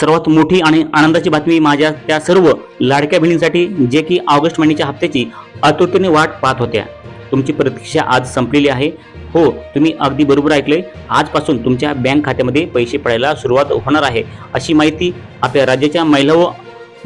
सर्वात मोठी आणि आनंदाची बातमी माझ्या त्या सर्व लाडक्या बहिणींसाठी जे की ऑगस्ट महिन्याच्या हप्त्याची आतुरतेने वाट पाहत होत्या. तुमची प्रतीक्षा आज संपलेली आहे. हो तुम्ही अगदी बरोबर ऐकले आजपासून तुमच्या बँक खात्यामध्ये पैसे पडायला सुरुवात होणार आहे अशी माहिती आपल्या राज्याच्या महिला व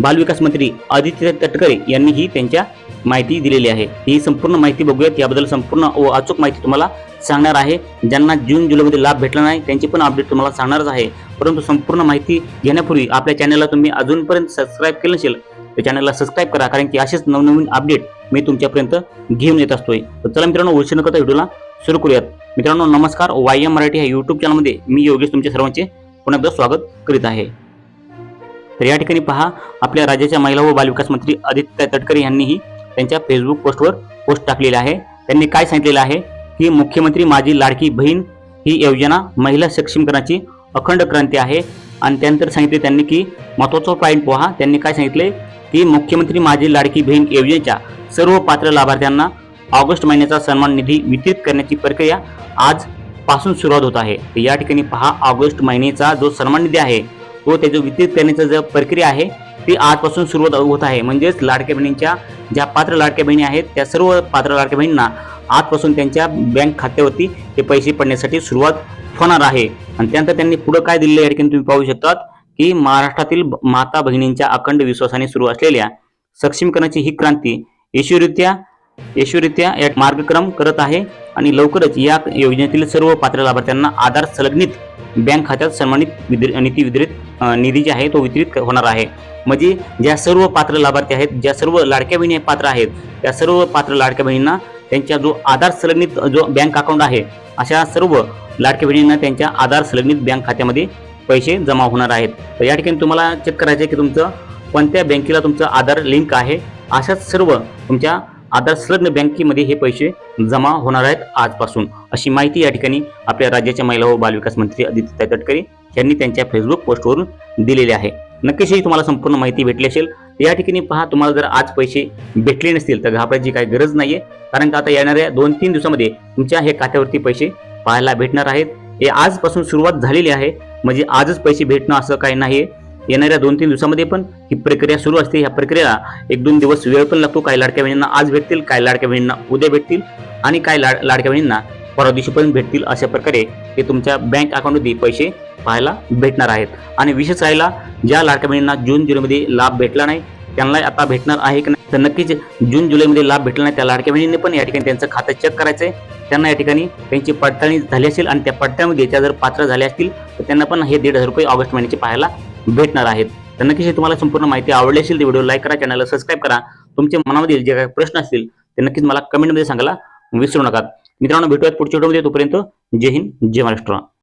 बालविकास मंत्री आदित्य तटकरे यांनीही त्यांच्या माहिती दिलेली आहे. ही संपूर्ण माहिती बघूयात. याबद्दल संपूर्ण व अचूक माहिती तुम्हाला सांगणार आहे. ज्यांना जून जुलैमध्ये लाभ भेटला नाही त्यांची पण अपडेट तुम्हाला सांगणारच आहे. परंतु संपूर्ण माहिती घेण्यापूर्वी आपल्या चॅनलला तुम्ही अजूनपर्यंत सबस्क्राईब केलं नसेल तर चॅनलला सबस्क्राईब करा. कारण की असेच नवनवीन अपडेट मी तुमच्यापर्यंत घेऊन येत असतोय. तर चला मित्रांनो उशीर न करता व्हिडिओला सुरू करूयात. मित्रांनो नमस्कार. वाय एम मराठी ह्या यूट्यूब चॅनलमध्ये मी योगेश तुमच्या सर्वांचे पुन्हा एकदा स्वागत करीत आहे. तर या ठिकाणी पहा आपल्या राज्याच्या महिला व बालविकास मंत्री आदित्य तटकरे यांनीही त्यांच्या फेसबुक पोस्टवर पोस्ट टाकलेली आहे. त्यांनी काय सांगितलेलं आहे? ही मुख्यमंत्री माझी लाडकी बहीण ही योजना महिला सक्षमीकरणाची अखंड क्रांती आहे. आणि त्यानंतर सांगितले त्यांनी की महत्त्वाचा पॉईंट पहा. त्यांनी काय सांगितले? की मुख्यमंत्री माझी लाडकी बहीण योजनेच्या सर्व पात्र लाभार्थ्यांना ऑगस्ट महिन्याचा सन्मान निधी वितरित करण्याची प्रक्रिया आजपासून सुरुवात होत आहे. तर या ठिकाणी पहा ऑगस्ट महिन्याचा जो सन्मान निधी आहे तो त्याचं वितरित करण्याचा जो प्रक्रिया आहे ती आजपासून सुरुवात होत आहे. म्हणजेच लाडक्या बहिणींच्या ज्या पात्र लाडक्या बहिणी आहेत त्या सर्व पात्र लाडक्या बहिणींना आजपासून त्यांच्या बँक खात्यावरती हे पैसे पडण्यासाठी सुरुवात होणार आहे. आणि त्यानंतर त्यांनी पुढे काय दिलेलं आहे या ठिकाणी तुम्ही पाहू शकतात की महाराष्ट्रातील माता बहिणींच्या अखंड विश्वासाने सुरू असलेल्या सक्षमीकरणाची ही क्रांती यशस्वीरित्या यशस्वीरित्या या मार्गक्रम करत आहे. आणि लवकरच या योजनेतील सर्व पात्र लाभार्थ्यांना आधार संलग्नित बँक खात्यात सन्मानित विद्र- निधी वितरित निधी जे आहे तो वितरित होणार आहे. म्हणजे ज्या सर्व पात्र लाभार्थी आहेत ज्या सर्व लाडक्या बहिणी पात्र आहेत त्या सर्व पात्र लाडक्या बहिणींना त्यांच्या जो आधार संलग्नित जो बँक अकाउंट आहे अशा सर्व लाडक्या बहिणींना त्यांच्या आधार संलग्नित बँक खात्यामध्ये पैसे जमा होणार आहेत. तर या ठिकाणी तुम्हाला चेक करायचं आहे की तुमचं कोणत्या बँकेला तुमचं आधार लिंक आहे अशाच सर्व तुमच्या आधार संलग्न बँकेमध्ये हे पैसे जमा होणार आहेत आजपासून. अशी माहिती या ठिकाणी आपल्या राज्याच्या महिला व बालविकास मंत्री आदित्य तटकरे यांनी त्यांच्या फेसबुक पोस्टवरून दिलेली आहे. नक्कीच ही तुम्हाला संपूर्ण माहिती भेटली असेल. या ठिकाणी पहा तुम्हाला जर आज पैसे भेटले नसतील तर घाबरायची काही गरज नाहीये. कारण का आता येणाऱ्या दोन तीन दिवसामध्ये तुमच्या हे खात्यावरती पैसे पाहायला भेटणार आहेत. हे आजपासून सुरुवात झालेली आहे. म्हणजे आजच पैसे भेटणं असं काही नाही येणाऱ्या दोन तीन दिवसामध्ये पण ही प्रक्रिया सुरू असते. ह्या प्रक्रियेला एक दोन दिवस वेळ पण लागतो. काही लाडक्या बहिणींना आज भेटतील काही लाडक्या बहिणींना उद्या भेटतील आणि काही लाड लाडक्या बहिणींना परवा दिवशी पण भेटतील. अशा प्रकारे ते तुमच्या बँक अकाउंटमध्ये पैसे पाहायला भेटणार आहेत. आणि विशेष राहिला ज्या लाडक्या बहिणींना जून जुलैमध्ये लाभ भेटला नाही त्यांना आता भेटणार आहे की नाही? तर नक्कीच जून जुलैमध्ये लाभ भेटला नाही त्या लाडक्या बहिणींनी पण या ठिकाणी त्यांचं खातं चेक करायचं आहे त्यांना या ठिकाणी त्यांची पडताळणी झाली असेल आणि त्या पडताळणीमध्ये त्या जर पात्र झाल्या असतील तर त्यांना पण हे दीड हजार रुपये ऑगस्ट महिन्याचे पाहायला भेटणार आहेत. तर नक्कीच तुम्हाला संपूर्ण माहिती आवडली असेल तर व्हिडिओ लाईक करा चॅनलला सबस्क्राईब करा. तुमच्या मनामधील जे काही प्रश्न असतील ते नक्कीच मला कमेंटमध्ये सांगायला विसरू नका. मित्रांनो भेटूयात पुढच्या व्हिडिओमध्ये. तोपर्यंत जय हिंद जय महाराष्ट्र.